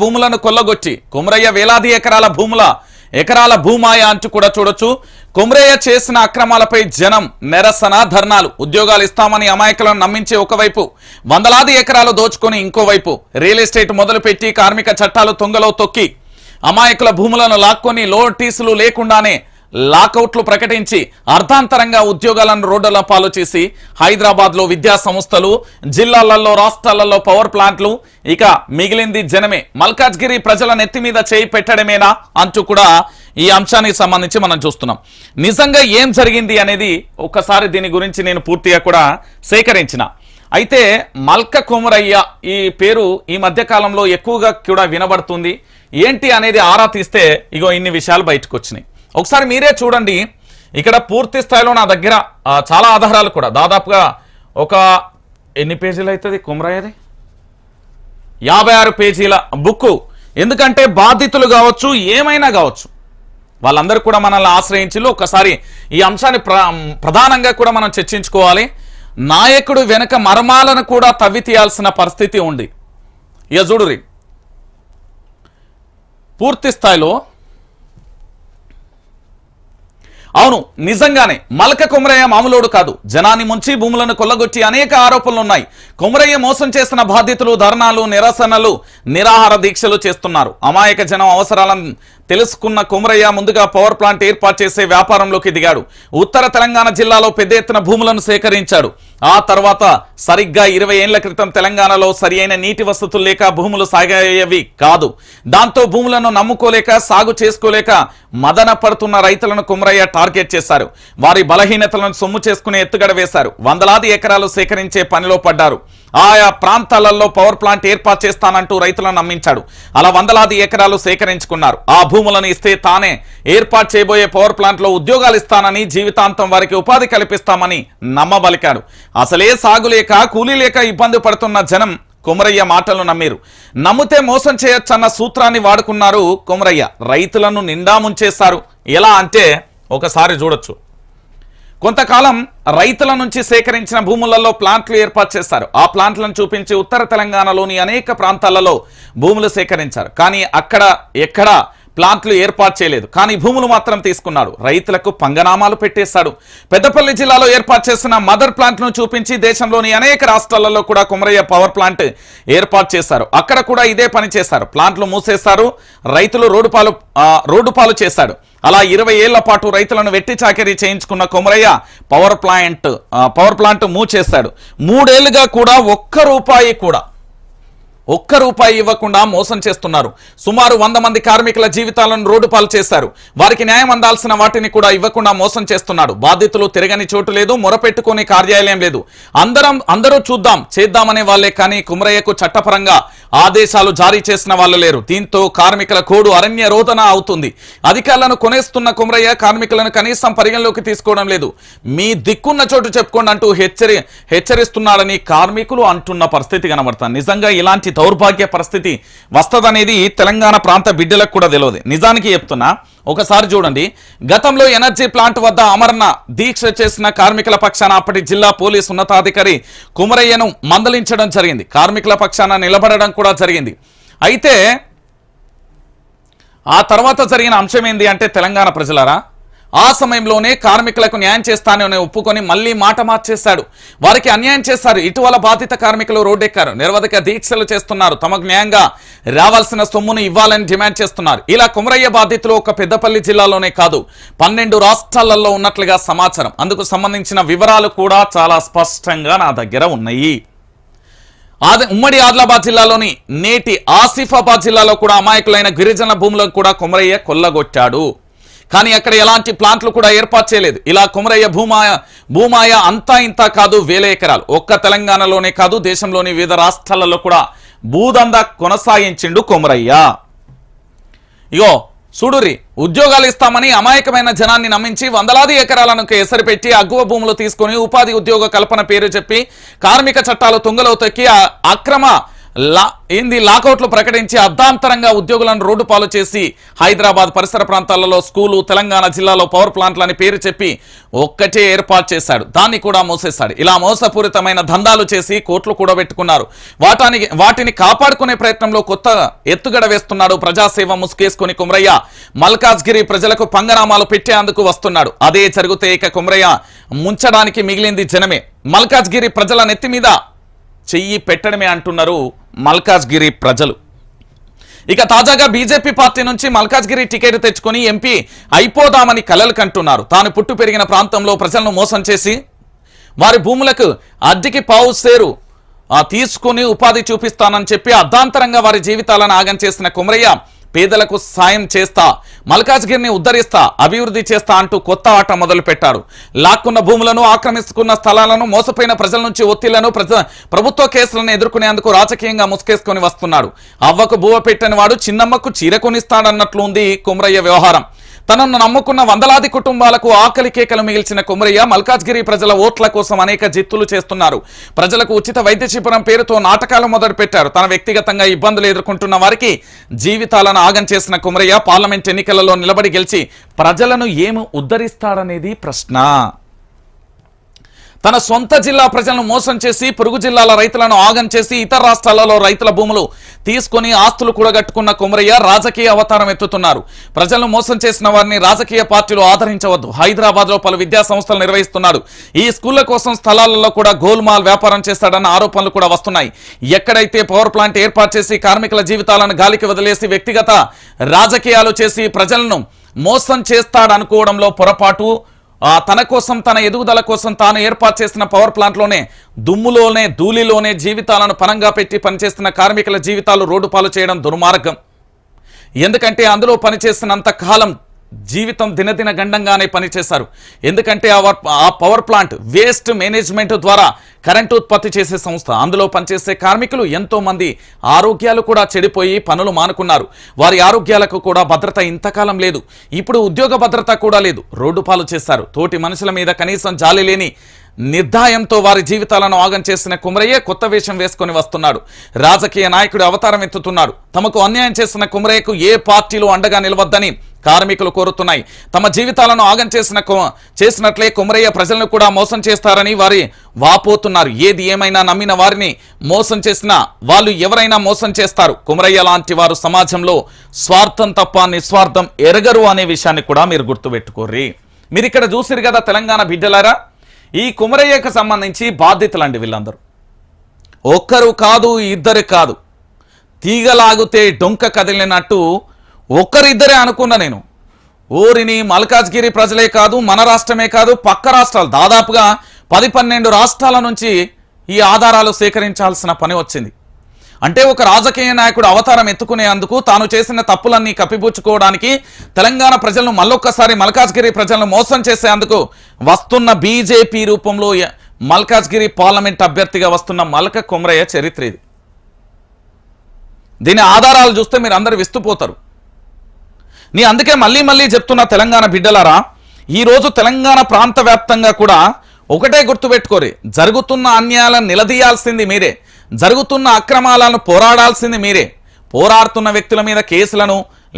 భూములను కొల్లగొచ్చి. కుమరయ్య వేలాది ఎకరాల భూముల ఎకరాల భూమాయ అంటూ కూడా చూడొచ్చు. కుమరయ్య చేసిన అక్రమాలపై జనం నిరసన ధర్నాలు ఉద్యోగాలు ఇస్తామని అమాయకులను నమ్మించి ఒకవైపు వందలాది ఎకరాలు దోచుకొని ఇంకోవైపు రియల్ ఎస్టేట్ మొదలుపెట్టి కార్మిక చట్టాలు తొంగలో తొక్కి అమాయకుల భూములను లాక్కొని లోటీసులు లేకుండానే లాకౌట్లు ప్రకటించి అర్థాంతరంగా ఉద్యోగాలను రోడ్డుల పాలు చేసి హైదరాబాద్లో విద్యా సంస్థలు జిల్లాలలో రాష్ట్రాలలో పవర్ ప్లాంట్లు ఇక మిగిలింది జనమే. మల్కాజ్గిరి ప్రజల నెత్తి మీద చేయి పెట్టడమేనా అంటూ కూడా ఈ అంశానికి సంబంధించి మనం చూస్తున్నాం. నిజంగా ఏం జరిగింది అనేది ఒకసారి దీని గురించి నేను పూర్తిగా కూడా సేకరించిన. అయితే మల్క కుమరయ్య ఈ పేరు ఈ మధ్యకాలంలో ఎక్కువగా కూడా వినబడుతుంది. ఏంటి అనేది ఆరా తీస్తే ఇగో ఇన్ని విషయాలు బయటకు వచ్చినాయి. ఒకసారి మీరే చూడండి. ఇక్కడ పూర్తి స్థాయిలో నా దగ్గర చాలా ఆధారాలు కూడా. దాదాపుగా ఒక ఎన్ని పేజీలు అవుతుంది కుమరయ్యది? యాభై ఆరు పేజీల బుక్. ఎందుకంటే బాధితులు కావచ్చు ఏమైనా కావచ్చు వాళ్ళందరూ కూడా మనల్ని ఆశ్రయించి ఒకసారి ఈ అంశాన్ని ప్ర ప్రధానంగా కూడా మనం చర్చించుకోవాలి. నాయకుడు వెనక మర్మాలను కూడా తవ్వి తీయాల్సిన పరిస్థితి ఉంది. ఇక పూర్తి స్థాయిలో అవును నిజంగానే మలక కుమరయ్య మామూలోడు కాదు. జనాన్ని ముంచి భూములను కొల్లగొట్టి అనేక ఆరోపణలు ఉన్నాయి కుమరయ్య మోసం చేసిన బాధితులు ధర్నాలు నిరసనలు నిరాహార దీక్షలు చేస్తున్నారు. అమాయక జనం అవసరాలను తెలుసుకున్న కుమరయ్య ముందుగా పవర్ ప్లాంట్ ఏర్పాటు చేసే వ్యాపారంలోకి దిగాడు. ఉత్తర తెలంగాణ జిల్లాలో పెద్ద ఎత్తున భూములను సేకరించాడు. ఆ తర్వాత సరిగ్గా ఇరవై ఏళ్ళ క్రితం తెలంగాణలో సరియైన నీటి వసతులు లేక భూములు సాగయ్యేవి కాదు. దాంతో భూములను నమ్ముకోలేక సాగు చేసుకోలేక మదన పడుతున్న రైతులను కుమరయ్య టార్గెట్ చేశారు. వారి బలహీనతలను సొమ్ము చేసుకునే ఎత్తుగడ వేశారు. వందలాది ఎకరాలు సేకరించే పనిలో పడ్డారు. ఆయా ప్రాంతాలలో పవర్ ప్లాంట్ ఏర్పాటు చేస్తానంటూ రైతులను నమ్మించాడు. అలా వందలాది ఎకరాలు సేకరించుకున్నారు. ఆ భూములను ఇస్తే తానే ఏర్పాటు చేయబోయే పవర్ ప్లాంట్లో ఉద్యోగాలు ఇస్తానని జీవితాంతం వారికి ఉపాధి కల్పిస్తామని నమ్మబలికాడు. అసలే సాగులేక కూలీలేక ఇబ్బంది పడుతున్న జనం కుమరయ్య మాటలు నమ్మిరు. నమ్మితే మోసం చేయొచ్చన్న సూత్రాన్ని వాడుకున్నారు కుమరయ్య. రైతులను నిండా ముంచేశారు. ఎలా అంటే ఒకసారి చూడొచ్చు. కొంతకాలం రైతుల నుంచి సేకరించిన భూములలో ప్లాంట్లు ఏర్పాటు చేస్తారు ఆ ప్లాంట్లను చూపించి ఉత్తర తెలంగాణలోని అనేక ప్రాంతాలలో భూములు సేకరించారు. కానీ అక్కడ ఎక్కడ ప్లాంట్లు ఏర్పాటు చేయలేదు. కానీ భూములు మాత్రం తీసుకున్నాడు. రైతులకు పంగనామాలు పెట్టేశాడు. పెద్దపల్లి జిల్లాలో ఏర్పాటు చేసిన మదర్ ప్లాంట్ను చూపించి దేశంలోని అనేక రాష్ట్రాలలో కూడా కుమరయ్య పవర్ ప్లాంట్ ఏర్పాటు చేశారు. అక్కడ కూడా ఇదే పని చేశారు. ప్లాంట్లు మూసేశారు. రైతులు రోడ్డు పాలు రోడ్డు పాలు చేశాడు. అలా ఇరవై ఏళ్ళ పాటు రైతులను వెట్టి చాకరీ చేయించుకున్న Komaraiah power plant power plant move చేశాడు మూడేళ్ళుగా కూడా ఒక్క రూపాయి కూడా ఒక్క రూపాయి ఇవ్వకుండా మోసం చేస్తున్నారు. సుమారు వంద మంది కార్మికుల జీవితాలను రోడ్డు పాలు చేశారు. వారికి న్యాయం అందాల్సిన వాటిని కూడా ఇవ్వకుండా మోసం చేస్తున్నాడు. బాధితులు తిరగని చోటు లేదు మొరపెట్టుకునే కార్యాలయం లేదు. అందరం అందరూ చూద్దాం చేద్దామనే వాళ్ళే కానీ కుమరయ్యకు చట్టపరంగా ఆదేశాలు జారీ చేసిన వాళ్ళు లేరు. దీంతో కార్మికుల కోడు అరణ్య రోదన అవుతుంది. అధికారులను కొనేస్తున్న కుమరయ్య కార్మికులను కనీసం పరిగణలోకి తీసుకోవడం లేదు. మీ దిక్కున్న చోటు చెప్పుకోండి అంటూ హెచ్చరి హెచ్చరిస్తున్నాడని కార్మికులు అంటున్న పరిస్థితి కనబడుతుంది. నిజంగా ఇలాంటి దౌర్భాగ్య పరిస్థితి వస్తుందనేది తెలంగాణ ప్రాంత బిడ్డలకు కూడా తెలియదు. నిజానికి చెప్తున్నా ఒకసారి చూడండి గతంలో ఎనర్జీ ప్లాంట్ వద్ద అమరణ దీక్ష చేసిన కార్మికుల పక్షాన అప్పటి జిల్లా పోలీస్ ఉన్నతాధికారి కుమరయ్యను మందలించడం జరిగింది. కార్మికుల పక్షాన నిలబడడం కూడా జరిగింది. అయితే ఆ తర్వాత జరిగిన అంశం ఏంది అంటే తెలంగాణ ప్రజలారా ఆ సమయంలోనే కార్మికులకు న్యాయం చేస్తానని ఒప్పుకొని మళ్ళీ మాట మార్చేశాడు. వారికి అన్యాయం చేశారు. ఇటీవల బాధిత కార్మికులు రోడ్డెక్కారు. నిరవధిక దీక్షలు చేస్తున్నారు. తమకు న్యాయంగా రావాల్సిన సొమ్మును ఇవ్వాలని డిమాండ్ చేస్తున్నారు. ఇలా కుమరయ్య బాధితులు ఒక పెద్దపల్లి జిల్లాలోనే కాదు పన్నెండు రాష్ట్రాలలో ఉన్నట్లుగా సమాచారం. అందుకు సంబంధించిన వివరాలు కూడా చాలా స్పష్టంగా నా దగ్గర ఉన్నాయి. ఆది ఉమ్మడి ఆదిలాబాద్ జిల్లాలోని నేటి ఆసిఫాబాద్ జిల్లాలో కూడా అమాయకులైన గిరిజన భూములకు కూడా కుమరయ్య కొల్లగొట్టాడు. కానీ అక్కడ ఎలాంటి ప్లాంట్లు కూడా ఏర్పాటు చేయలేదు. ఇలా కుమరయ్య భూమాయ భూమాయ అంతా ఇంత కాదు వేల ఎకరాలు. ఒక్క తెలంగాణలోనే కాదు దేశంలోని వివిధ రాష్ట్రాలలో కూడా భూదందా కొనసాగించిండు కుమరయ్య. ఇగో చూడురి ఉద్యోగాలు ఇస్తామని అమాయకమైన జనాన్ని నమ్మించి వందలాది ఎకరాలను ఎసరిపెట్టి అగ్గువ భూములు తీసుకొని ఉపాధి ఉద్యోగ కల్పన పేరు చెప్పి కార్మిక చట్టాలు తుంగలో తొక్కి అక్రమ లా ఏంది లాకౌట్లు ప్రకటించి అర్ధాంతరంగా ఉద్యోగులను రోడ్డు పాలు చేసి హైదరాబాద్ పరిసర ప్రాంతాలలో స్కూలు తెలంగాణ జిల్లాలో పవర్ ప్లాంట్లని పేరు చెప్పి ఒక్కటే ఏర్పాటు చేశాడు. దాన్ని కూడా మోసేశాడు. ఇలా మోసపూరితమైన దందాలు చేసి కోట్లు కూడబెట్టుకున్నారు. వాటానికి వాటిని కాపాడుకునే ప్రయత్నంలో కొత్త ఎత్తుగడ వేస్తున్నాడు ప్రజాసేవ ముసుగేసుకుని కుమ్రయ్య. మల్కాజ్గిరి ప్రజలకు పంగనామాలు పెట్టేందుకు వస్తున్నాడు. అదే జరిగితే ఇక కుమ్రయ్య ముంచడానికి మిగిలింది జనమే. మల్కాజ్గిరి ప్రజల నెత్తి మీద చెయ్యి పెట్టడమే అంటున్నారు మల్కాజ్గిరి ప్రజలు. ఇక తాజాగా బీజేపీ పార్టీ నుంచి మల్కాజ్గిరి టికెట్ తెచ్చుకొని ఎంపీ అయిపోదామని కలలు కంటున్నారు. తాను పుట్టు పెరిగిన ప్రాంతంలో ప్రజలను మోసం చేసి వారి భూములకు అద్దెకి పావు సేరు తీసుకుని ఉపాధి చూపిస్తానని చెప్పి అర్ధాంతరంగా వారి జీవితాలను ఆగం చేసిన కుమరయ్య పేదలకు సాయం చేస్తా మల్కాజ్గిరిని ఉద్ధరిస్తా అభివృద్ధి చేస్తా అంటూ కొత్త ఆట మొదలు పెట్టారు లాక్కున్న భూములను ఆక్రమిస్తున్న స్థలాలను మోసపోయిన ప్రజల నుంచి ఒత్తిళ్ళను ప్రజ ప్రభుత్వ కేసులను ఎదుర్కొనేందుకు రాజకీయంగా ముసుకేసుకొని వస్తున్నాడు. అవ్వకు బువ్వ పెట్టని వాడు చిన్నమ్మకు చీర కొనిస్తాడన్నట్లు ఉంది వ్యవహారం. తనను నమ్ముకున్న వందలాది కుటుంబాలకు ఆకలి కేకలు మిగిల్చిన కుమరయ్య మల్కాజ్గిరి ప్రజల ఓట్ల కోసం అనేక జిత్తులు చేస్తున్నారు. ప్రజలకు ఉచిత వైద్య శిబిరం పేరుతో నాటకాలు మొదలుపెట్టారు. తన వ్యక్తిగతంగా ఇబ్బందులు ఎదుర్కొంటున్న వారికి జీవితాలను ఆగం చేసిన కుమరయ్య పార్లమెంట్ ఎన్నికలలో నిలబడి గెలిచి ప్రజలను ఏమి ఉద్ధరిస్తాడనేది ప్రశ్న. తన సొంత జిల్లా ప్రజలను మోసం చేసి పొరుగు జిల్లాల రైతులను ఆగం చేసి ఇతర రాష్ట్రాలలో రైతుల భూములు తీసుకొని ఆస్తులు కూడగట్టుకున్న కుమరయ్య రాజకీయ అవతారం ఎత్తుతున్నారు. ప్రజలను మోసం చేసిన వారిని రాజకీయ పార్టీలు ఆదరించవద్దు. హైదరాబాద్లో పలు విద్యా సంస్థలు నిర్వహిస్తున్నారు ఈ స్కూళ్ళ కోసం స్థలాలలో కూడా గోల్మాల్ వ్యాపారం చేస్తాడన్న ఆరోపణలు కూడా వస్తున్నాయి. ఎక్కడైతే పవర్ ప్లాంట్ ఏర్పాటు చేసి కార్మికుల జీవితాలను గాలికి వదిలేసి వ్యక్తిగత రాజకీయాలు చేసి ప్రజలను మోసం చేస్తాడనుకోవడంలో పొరపాటు తన కోసం తన ఎదుగుదల కోసం తాను ఏర్పాటు చేసిన పవర్ ప్లాంట్లోనే దుమ్ములోనే ధూళిలోనే జీవితాలను పనంగా పెట్టి పనిచేస్తున్న కార్మికుల జీవితాలు రోడ్డు పాలు చేయడం దుర్మార్గం. ఎందుకంటే అందులో పనిచేసినంత కాలం జీవితం దినదిన గండంగానే పనిచేశారు. ఎందుకంటే ఆ ఆ పవర్ ప్లాంట్ వేస్ట్ మేనేజ్మెంట్ ద్వారా కరెంటు ఉత్పత్తి చేసే సంస్థ. అందులో పనిచేసే కార్మికులు ఎంతోమంది ఆరోగ్యాలు కూడా చెడిపోయి పనులు మానుకున్నారు. వారి ఆరోగ్యాలకు కూడా భద్రత ఇంతకాలం లేదు. ఇప్పుడు ఉద్యోగ భద్రత కూడా లేదు. రోడ్డు పాలు చేశారు. తోటి మనుషుల మీద కనీసం జాలి లేని నిర్ధాయంతో వారి జీవితాలను ఆగం చేసిన కుమరయ్య కొత్త వేషం వేసుకొని వస్తున్నాడు. రాజకీయ నాయకుడు అవతారం ఎత్తుతున్నాడు. తమకు అన్యాయం చేసిన కుమరయ్యకు ఏ పార్టీలు అండగా నిలవద్దని కార్మికులు కోరుతున్నాయి. తమ జీవితాలను ఆగం చేసిన చేసినట్లే కుమరయ్య ప్రజలను కూడా మోసం చేస్తారని వారి వాపోతున్నారు. ఏది ఏమైనా నమ్మిన వారిని మోసం చేసినా వాళ్ళు ఎవరైనా మోసం చేస్తారు. కుమరయ్య లాంటి వారు సమాజంలో స్వార్థం తప్ప నిస్వార్థం ఎరగరు అనే విషయాన్ని కూడా మీరు గుర్తుపెట్టుకోర్రి. మీరు ఇక్కడ చూసిరు కదా తెలంగాణ బిడ్డలారా? ఈ కుమరయ్యకు సంబంధించి బాధ్యతలండి వీళ్ళందరూ. ఒక్కరు కాదు ఇద్దరు కాదు. తీగలాగితే డొంక కదిలినట్టు ఒక్కరిద్దరే అనుకున్నా నేను. ఊరిని మల్కాజ్గిరి ప్రజలే కాదు మన రాష్ట్రమే కాదు పక్క రాష్ట్రాలు. దాదాపుగా పది పన్నెండు రాష్ట్రాల నుంచి ఈ ఆధారాలు సేకరించాల్సిన పని వచ్చింది. అంటే ఒక రాజకీయ నాయకుడు అవతారం ఎత్తుకునేందుకు తాను చేసిన తప్పులన్నీ కప్పిపుచ్చుకోవడానికి తెలంగాణ ప్రజలను మళ్ళొక్కసారి మల్కాజ్గిరి ప్రజలను మోసం చేసేందుకు వస్తున్న బీజేపీ రూపంలో మల్కాజ్గిరి పార్లమెంట్ అభ్యర్థిగా వస్తున్న మల్క కుమ్రయ్య చరిత్ర ఇది. దీని ఆధారాలు చూస్తే మీరు అందరు విస్తుపోతారు. నీ అందుకే మళ్ళీ మళ్ళీ చెప్తున్న తెలంగాణ బిడ్డలారా ఈరోజు తెలంగాణ ప్రాంత వ్యాప్తంగా కూడా ఒకటే గుర్తుపెట్టుకోరి జరుగుతున్న అన్యాయాలను నిలదీయాల్సింది మీరే. జరుగుతున్న అక్రమాలను పోరాడాల్సింది మీరే. పోరాడుతున్న వ్యక్తుల మీద కేసులను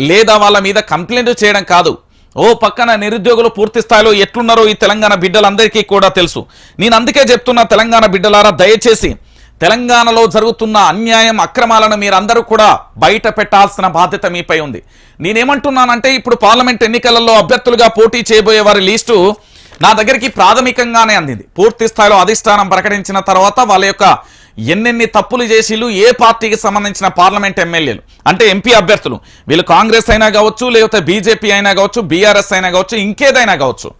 లేదా వాళ్ళ మీద కంప్లైంట్ చేయడం కాదు. ఓ పక్కన నిరుద్యోగులు పూర్తి స్థాయిలో ఎట్లున్నారో ఈ తెలంగాణ బిడ్డలందరికీ కూడా తెలుసు. నేను అందుకే చెప్తున్నా తెలంగాణ బిడ్డలారా దయచేసి తెలంగాణలో జరుగుతున్న అన్యాయం అక్రమాలను మీరందరూ కూడా బయట పెట్టాల్సిన బాధ్యత మీపై ఉంది. నేనేమంటున్నానంటే ఇప్పుడు పార్లమెంట్ ఎన్నికలలో అభ్యర్థులుగా పోటీ చేయబోయే వారి లిస్టు నా దగ్గరికి ప్రాథమికంగానే అందింది. పూర్తి స్థాయిలో అధిష్టానం ప్రకటించిన తర్వాత వాళ్ళ యొక్క ఎన్నెన్ని తప్పులు చేసిలు ఏ పార్టీకి సంబంధించిన పార్లమెంట్ ఎమ్మెల్యేలు? అంటే ఎంపీ అభ్యర్థులు. వీళ్ళు కాంగ్రెస్ అయినా కావచ్చు లేకపోతే బీజేపీ అయినా కావచ్చు బీఆర్ఎస్ అయినా కావచ్చు ఇంకేదైనా కావచ్చు.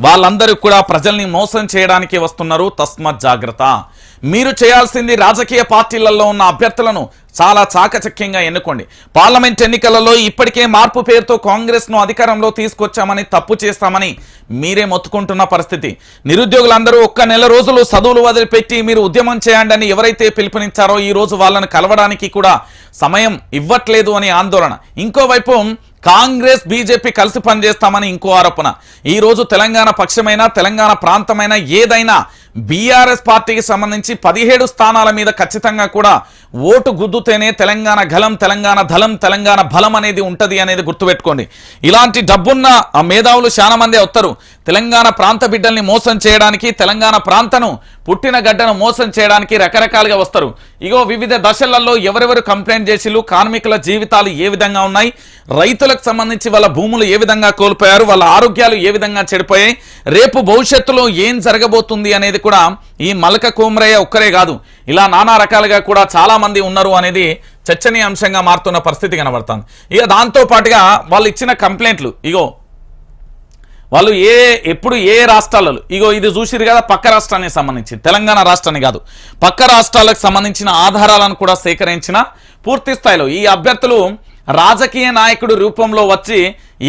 వాళ్ళందరూ కూడా ప్రజల్ని మోసం చేయడానికి వస్తున్నారు. తస్మత్ జాగ్రత్త. మీరు చేయాల్సింది రాజకీయ పార్టీలలో ఉన్న అభ్యర్థులను చాలా చాకచక్యంగా ఎన్నుకోండి. పార్లమెంట్ ఎన్నికలలో ఇప్పటికే మార్పు పేరుతో కాంగ్రెస్ను అధికారంలో తీసుకొచ్చామని తప్పు చేస్తామని మీరే మొత్తుకుంటున్న పరిస్థితి. నిరుద్యోగులందరూ ఒక్క నెల రోజులు చదువులు వదిలిపెట్టి మీరు ఉద్యమం చేయండి అని ఎవరైతే పిలుపునిచ్చారో ఈ రోజు వాళ్ళని కలవడానికి కూడా సమయం ఇవ్వట్లేదు అని ఆందోళన. ఇంకోవైపు కాంగ్రెస్ బీజేపీ కలిసి పనిచేస్తామని ఇంకో ఆరోపణ. ఈ రోజు తెలంగాణ పక్షమైన తెలంగాణ ప్రాంతమైన ఏదైనా బీఆర్ఎస్ పార్టీకి సంబంధించి పదిహేడు స్థానాల మీద ఖచ్చితంగా కూడా ఓటు గుద్దుతేనే తెలంగాణ గలం తెలంగాణ ధలం తెలంగాణ బలం అనేది ఉంటది అనేది గుర్తుపెట్టుకోండి. ఇలాంటి డబ్బున్న ఆ మేధావులు చాలా మంది వస్తారు తెలంగాణ ప్రాంత బిడ్డల్ని మోసం చేయడానికి తెలంగాణ ప్రాంతను పుట్టిన గడ్డను మోసం చేయడానికి రకరకాలుగా వస్తారు. ఇగో వివిధ దశలలో ఎవరెవరు కంప్లైంట్ చేసిలు కార్మికుల జీవితాలు ఏ విధంగా ఉన్నాయి రైతులకు సంబంధించి వాళ్ళ భూములు ఏ విధంగా కోల్పోయారు వాళ్ళ ఆరోగ్యాలు ఏ విధంగా చెడిపోయాయి రేపు భవిష్యత్తులో ఏం జరగబోతుంది అనేది కూడా ఈ మలక కోమ్రయ్య ఒక్కరే కాదు ఇలా నానా రకాలుగా కూడా చాలా మంది ఉన్నారు అనేది చర్చనీయాంశంగా మారుతున్న పరిస్థితి కనబడుతుంది. ఇక దాంతో పాటుగా వాళ్ళు ఇచ్చిన కంప్లైంట్లు ఇగో వాళ్ళు ఏ ఎప్పుడు ఏ రాష్ట్రాలలో ఇగో ఇది చూసిరు కదా పక్క రాష్ట్రానికి సంబంధించి తెలంగాణ రాష్ట్రాన్ని కాదు పక్క రాష్ట్రాలకు సంబంధించిన ఆధారాలను కూడా సేకరించిన పూర్తి స్థాయిలో ఈ అభ్యర్థులు రాజకీయ నాయకుడు రూపంలో వచ్చి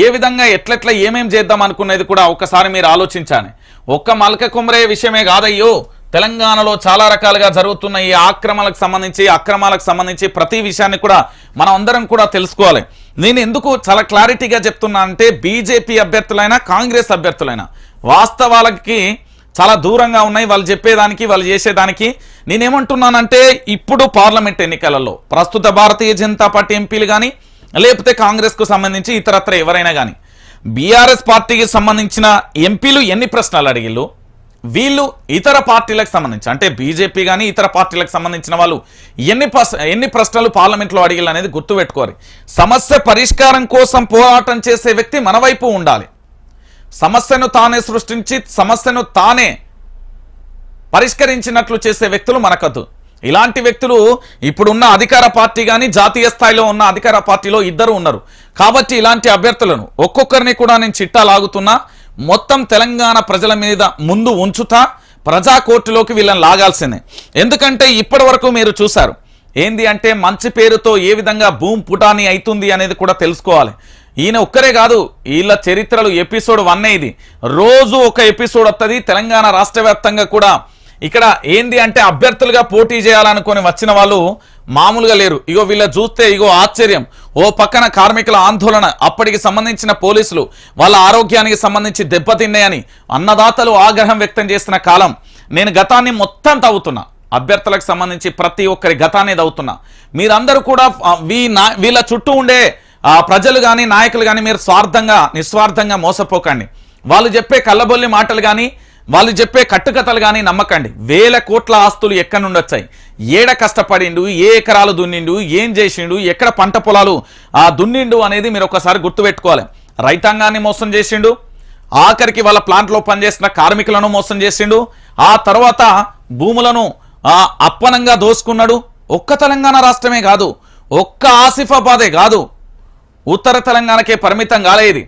ఏ విధంగా ఎట్లెట్లా ఏమేం చేద్దాం అనుకునేది కూడా ఒకసారి మీరు ఆలోచించాలి. ఒక్క మల్క కుమరే విషయమే కాదయ్యో. తెలంగాణలో చాలా రకాలుగా జరుగుతున్న ఈ ఆక్రమణలకు సంబంధించి అక్రమాలకు సంబంధించి ప్రతి విషయాన్ని కూడా మనం అందరం కూడా తెలుసుకోవాలి. నేను ఎందుకు చాలా క్లారిటీగా చెప్తున్నా అంటే బీజేపీ అభ్యర్థులైనా కాంగ్రెస్ అభ్యర్థులైనా వాస్తవాలకి చాలా దూరంగా ఉన్నాయి. వాళ్ళు చెప్పేదానికి వాళ్ళు చేసేదానికి. నేనేమంటున్నానంటే ఇప్పుడు పార్లమెంట్ ఎన్నికలలో ప్రస్తుత భారతీయ జనతా పార్టీ ఎంపీలు కానీ లేకపోతే కాంగ్రెస్కు సంబంధించి ఇతరత్ర ఎవరైనా కానీ బీఆర్ఎస్ పార్టీకి సంబంధించిన ఎంపీలు ఎన్ని ప్రశ్నలు అడిగిళ్ళు? వీళ్ళు ఇతర పార్టీలకు సంబంధించి అంటే బీజేపీ కానీ ఇతర పార్టీలకు సంబంధించిన వాళ్ళు ఎన్ని ఎన్ని ప్రశ్నలు పార్లమెంట్లో అడిగిళ్ళు అనేది గుర్తుపెట్టుకోవాలి. సమస్య పరిష్కారం కోసం పోరాటం చేసే వ్యక్తి మన వైపు ఉండాలి. సమస్యను తానే సృష్టించి సమస్యను తానే పరిష్కరించినట్లు చేసే వ్యక్తులు మనకద్దు. ఇలాంటి వ్యక్తులు ఇప్పుడున్న అధికార పార్టీ కానీ జాతీయ స్థాయిలో ఉన్న అధికార పార్టీలో ఇద్దరు ఉన్నారు. కాబట్టి ఇలాంటి అభ్యర్థులను ఒక్కొక్కరిని కూడా నేను చిట్టా లాగుతున్నా. మొత్తం తెలంగాణ ప్రజల మీద ముందు ఉంచుతా. ప్రజా కోర్టులోకి వీళ్ళని లాగాల్సిందే. ఎందుకంటే ఇప్పటి వరకు మీరు చూశారు. ఏంది అంటే మంచి పేరుతో ఏ విధంగా భూమి పుటాని అవుతుంది అనేది కూడా తెలుసుకోవాలి. ఈయన ఒక్కరే కాదు వీళ్ళ చరిత్రలు ఎపిసోడ్ వన్ ఇది. రోజు ఒక ఎపిసోడ్ వస్తుంది తెలంగాణ రాష్ట్ర వ్యాప్తంగా కూడా ఇక్కడ ఏంది అంటే అభ్యర్థులుగా పోటీ చేయాలనుకొని వచ్చిన వాళ్ళు మామూలుగా లేరు. ఇగో వీళ్ళ చూస్తే ఇగో ఆశ్చర్యం. ఓ పక్కన కార్మికుల ఆందోళన అప్పటికి సంబంధించిన పోలీసులు వాళ్ళ ఆరోగ్యానికి సంబంధించి దెబ్బతిన్నాయని అన్నదాతలు ఆగ్రహం వ్యక్తం చేసిన కాలం నేను గతాన్ని మొత్తం తవ్వుతున్నా. అభ్యర్థులకు సంబంధించి ప్రతి ఒక్కరి గతాన్ని తవ్వుతున్నా. మీరందరూ కూడా వీ నా- వీళ్ళ చుట్టూ ఉండే ప్రజలు కానీ నాయకులు కానీ మీరు స్వార్థంగా నిస్వార్థంగా మోసపోకండి. వాళ్ళు చెప్పే కళ్ళబొల్లి మాటలు కానీ వాళ్ళు చెప్పే కట్టుకథలు కానీ నమ్మకండి. వేల కోట్ల ఆస్తులు ఎక్కడి నుండి వచ్చాయి? ఏడ కష్టపడిండు? ఏ ఎకరాలు దున్నిండు? ఏం చేసిండు? ఎక్కడ పంట పొలాలు? ఆ దున్నిండు అనేది మీరు ఒకసారి గుర్తుపెట్టుకోవాలి రైతాంగాన్ని మోసం చేసిండు. ఆఖరికి వాళ్ళ ప్లాంట్లో పనిచేసిన కార్మికులను మోసం చేసిండు. ఆ తర్వాత భూములను అప్పనంగా దోసుకున్నాడు. ఒక్క తెలంగాణ రాష్ట్రమే కాదు. ఒక్క ఆసిఫాబాదే కాదు. ఉత్తర తెలంగాణకే పరిమితం కాలేదు.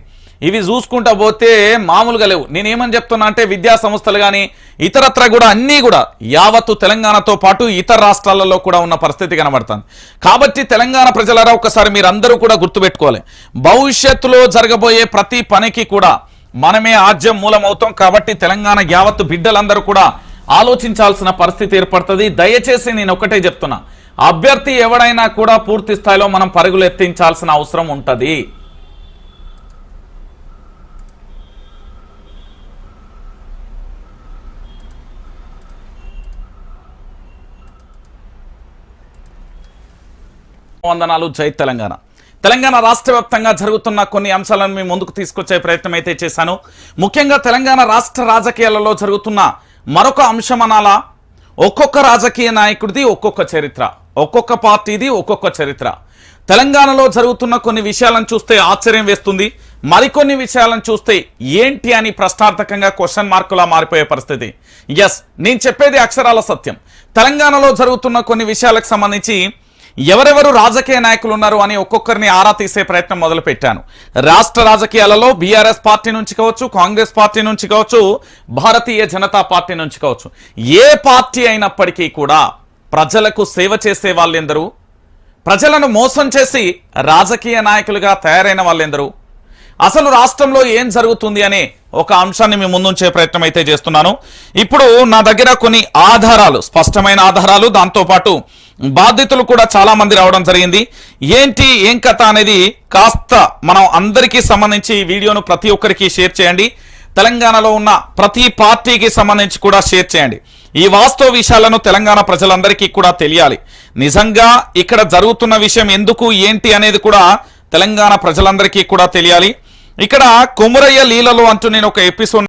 ఇవి చూసుకుంటా పోతే మామూలుగా లేవు. నేనేమని చెప్తున్నా అంటే విద్యా సంస్థలు కానీ ఇతరత్ర కూడా అన్నీ కూడా యావత్తు తెలంగాణతో పాటు ఇతర రాష్ట్రాలలో కూడా ఉన్న పరిస్థితి కనబడుతుంది. కాబట్టి తెలంగాణ ప్రజలరా ఒకసారి మీరందరూ కూడా గుర్తుపెట్టుకోవాలి. భవిష్యత్తులో జరగబోయే ప్రతి పనికి కూడా మనమే ఆజ్యం మూలమవుతాం. కాబట్టి తెలంగాణ యావత్తు బిడ్డలందరూ కూడా ఆలోచించాల్సిన పరిస్థితి ఏర్పడుతుంది. దయచేసి నేను ఒకటే చెప్తున్నా. అభ్యర్థి ఎవడైనా కూడా పూర్తి స్థాయిలో మనం పరుగులు ఎత్తించాల్సిన అవసరం ఉంటుంది. వందనాలు. జై తెలంగాణ. తెలంగాణ రాష్ట్ర వ్యాప్తంగా జరుగుతున్న కొన్ని అంశాలను మేము ముందుకు తీసుకొచ్చే ప్రయత్నం అయితే చేశాను. ముఖ్యంగా తెలంగాణ రాష్ట్ర రాజకీయాలలో జరుగుతున్న మరొక అంశం అనాలా ఒక్కొక్క రాజకీయ నాయకుడిది ఒక్కొక్క చరిత్ర. ఒక్కొక్క పార్టీది ఒక్కొక్క చరిత్ర. తెలంగాణలో జరుగుతున్న కొన్ని విషయాలను చూస్తే ఆశ్చర్యం వేస్తుంది. మరికొన్ని విషయాలను చూస్తే ఏంటి అని ప్రశ్నార్థకంగా క్వశ్చన్ మార్కులా మారిపోయే పరిస్థితి. ఎస్ నేను చెప్పేది అక్షరాల సత్యం. తెలంగాణలో జరుగుతున్న కొన్ని విషయాలకు సంబంధించి ఎవరెవరు రాజకీయ నాయకులు ఉన్నారు అని ఒక్కొక్కరిని ఆరా తీసే ప్రయత్నం మొదలుపెట్టాను. రాష్ట్ర రాజకీయాలలో బీఆర్ఎస్ పార్టీ నుంచి కావచ్చు కాంగ్రెస్ పార్టీ నుంచి కావచ్చు భారతీయ జనతా పార్టీ నుంచి కావచ్చు ఏ పార్టీ అయినప్పటికీ కూడా ప్రజలకు సేవ చేసే వాళ్ళెందరూ? ప్రజలను మోసం చేసి రాజకీయ నాయకులుగా తయారైన వాళ్ళెందరూ? అసలు రాష్ట్రంలో ఏం జరుగుతుంది అనే ఒక అంశాన్ని మీ ముందుంచే ప్రయత్నం అయితే చేస్తున్నాను. ఇప్పుడు నా దగ్గర కొన్ని ఆధారాలు స్పష్టమైన ఆధారాలు దాంతో పాటు బాధితులు కూడా చాలా మంది రావడం జరిగింది. ఏంటి ఏం కథ అనేది కాస్త మనం అందరికీ సంబంధించి ఈ వీడియోను ప్రతి ఒక్కరికి షేర్ చేయండి. తెలంగాణలో ఉన్న ప్రతి పార్టీకి సంబంధించి కూడా షేర్ చేయండి. ఈ వాస్తవ విషయాలను తెలంగాణ ప్రజలందరికీ కూడా తెలియాలి. నిజంగా ఇక్కడ జరుగుతున్న విషయం ఎందుకు ఏంటి అనేది కూడా తెలంగాణ ప్రజలందరికీ కూడా తెలియాలి. ఇక్కడ కుమరయ్య లీలలో అంటూ నేను ఒక ఎపిసోడ్